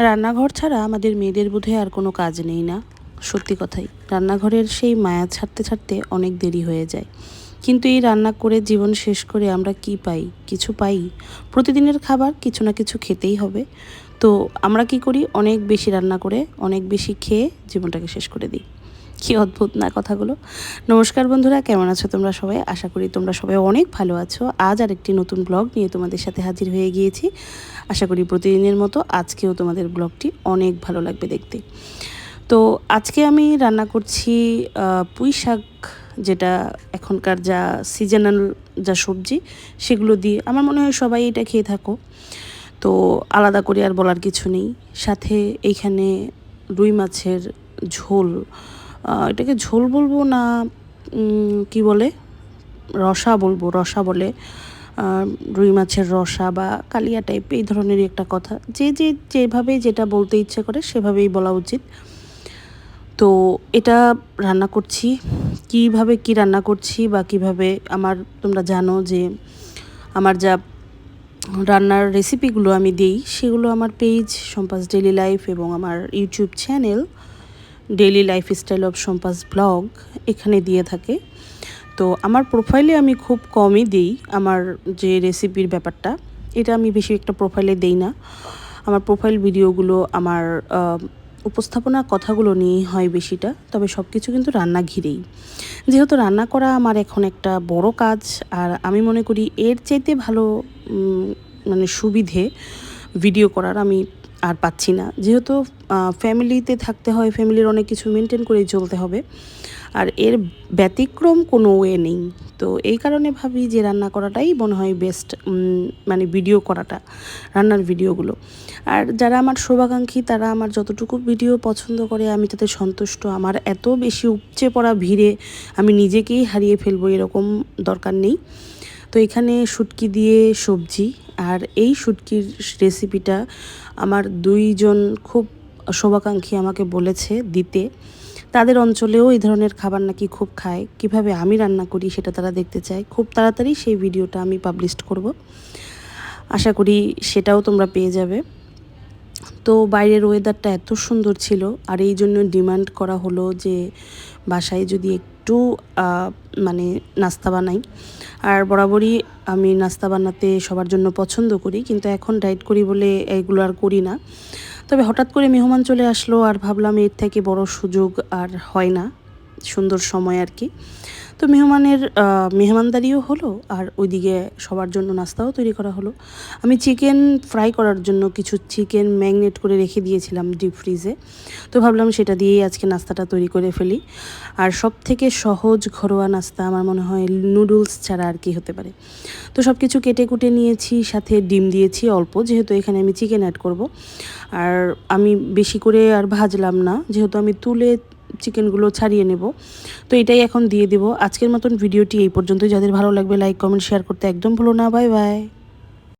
রান্নাঘর ছাড়া আমাদের মেয়েদের বোধহয় আর কোনো কাজ নেই না। সত্যি কথাই, রান্নাঘরের সেই মায়া ছাড়তে ছাড়তে অনেক দেরি হয়ে যায়। কিন্তু এই রান্না করে জীবন শেষ করে আমরা কি পাই? কিছু পাই? প্রতিদিনের খাবার কিছু না কিছু খেতেই হবে। তো আমরা কি করি? অনেক বেশি রান্না করে, অনেক বেশি খেয়ে জীবনটাকে শেষ করে দিই। কি অদ্ভুত না কথাগুলো। নমস্কার বন্ধুরা, কেমন আছো তোমরা সবাই? আশা করি তোমরা সবাই অনেক ভালো আছো। আজ আর একটি নতুন ব্লগ নিয়ে তোমাদের সাথে হাজির হয়ে গিয়েছি। আশা করি প্রতিদিনের মতো আজকেও তোমাদের ব্লগটি অনেক ভালো লাগবে দেখতে। তো আজকে আমি রান্না করছি পুঁই শাক, যেটা এখনকার যা সিজনাল যা সবজি, সেগুলো দিয়ে। আমার মনে হয় সবাই এটা খেয়ে থাকো। তো আলাদা করে আর বলার কিছু নেই। সাথে এইখানে রুই মাছের ঝোল এটাকে ঝোল বলব না কি বলে? রসা বলব, রসা বলে। রুই মাছের রসা বা কালিয়া টাইপ এই ধরনেরই একটা কথা। যে যে যেভাবে যেটা বলতে ইচ্ছে করে সেভাবেই বলা উচিত। তো এটা রান্না করছি। কীভাবে কি রান্না করছি বা কীভাবে আমার, তোমরা জানো যে আমার যা রান্নার রেসিপিগুলো আমি দিই, সেগুলো আমার পেজ সম্পাস ডেলি লাইফ এবং আমার YouTube channel daily life style of সম্পাস blog এখানে দিয়ে থাকে। তো আমার প্রোফাইলে আমি খুব কমই দিই আমার যে রেসিপির ব্যাপারটা। এটা আমি বেশি একটা প্রোফাইলে দেই না। আমার প্রোফাইল ভিডিওগুলো আমার উপস্থাপনা কথাগুলো নিয়েই হয় বেশিটা। তবে সব কিছু কিন্তু রান্না ঘিরেই। যেহেতু রান্না করা আমার এখন একটা বড় কাজ, আর আমি মনে করি এর চাইতে ভালো মানে সুবিধে ভিডিও করার আমি আর পাচ্ছি না। যেহেতু ফ্যামিলিতে থাকতে হয় ফ্যামিলির অনেক কিছু মেনটেন করেই চলতে হবে। আর এর ব্যতিক্রম কোনো ওয়ে নেই। তো এই কারণে ভাবি যে রান্না করাটাই মনে হয় বেস্ট মানে ভিডিও করাটা, রান্নার ভিডিওগুলো আর যারা আমার শুভাকাঙ্ক্ষী, তারা আমার যতটুকু ভিডিও পছন্দ করে, আমি তাতে সন্তুষ্ট। আমার এত বেশি উপচে পড়া ভিড়ে আমি নিজেকেই হারিয়ে ফেলব, এরকম দরকার নেই। তো এখানে শুটকি দিয়ে সবজি আর এই শুটকির রেসিপিটা আমার দুইজন খুব শুভাকাঙ্ক্ষী আমাকে বলেছে দিতে। তাদের অঞ্চলেও এই ধরনের খাবার নাকি খুব খায়। কীভাবে আমি রান্না করি সেটা তারা দেখতে চায়। খুব তাড়াতাড়ি সেই ভিডিওটা আমি পাবলিশ করব। আশা করি সেটাও তোমরা পেয়ে যাবে। তো বাইরের ওয়েদারটা এত সুন্দর ছিল, আর এই জন্য ডিমান্ড করা হলো যে বাসায় যদি একটু মানে নাস্তা বানাই। আর বরাবরই আমি নাস্তা বানাতে সবার জন্য পছন্দ করি, কিন্তু এখন ডায়েট করি বলে এগুলো আর করি না। তবে হঠাৎ করে মেহমান চলে আসলো, আর ভাবলাম এর থেকে বড় সুযোগ আর হয় না। সুন্দর সময় আর কি। তো মেহমানের মেহমানদারিও হলো আর ওইদিকে সবার জন্য নাস্তাও তৈরি করা হলো। আমি চিকেন ফ্রাই করার জন্য কিছু চিকেন ম্যাগনেট করে রেখে দিয়েছিলাম ডিপ ফ্রিজে। তো ভাবলাম সেটা দিয়েই আজকে নাস্তাটা তৈরি করে ফেলি। আর সব থেকে সহজ ঘরোয়া নাস্তা আমার মনে হয় নুডলস ছাড়া আর কি হতে পারে। তো সব কিছু কেটে কুটে নিয়েছি, সাথে ডিম দিয়েছি অল্প, যেহেতু এখানে আমি চিকেন অ্যাড করব। আর আমি বেশি করে আর ভাজলাম না, যেহেতু আমি তুলে চিকেনগুলো ছাড়িয়ে নেব। তো এটাই এখন দিয়ে দেবো। আজকের মতন ভিডিওটি এই পর্যন্তই। যাদের ভালো লাগবে লাইক কমেন্ট শেয়ার করতে একদম ভুলো না। Bye bye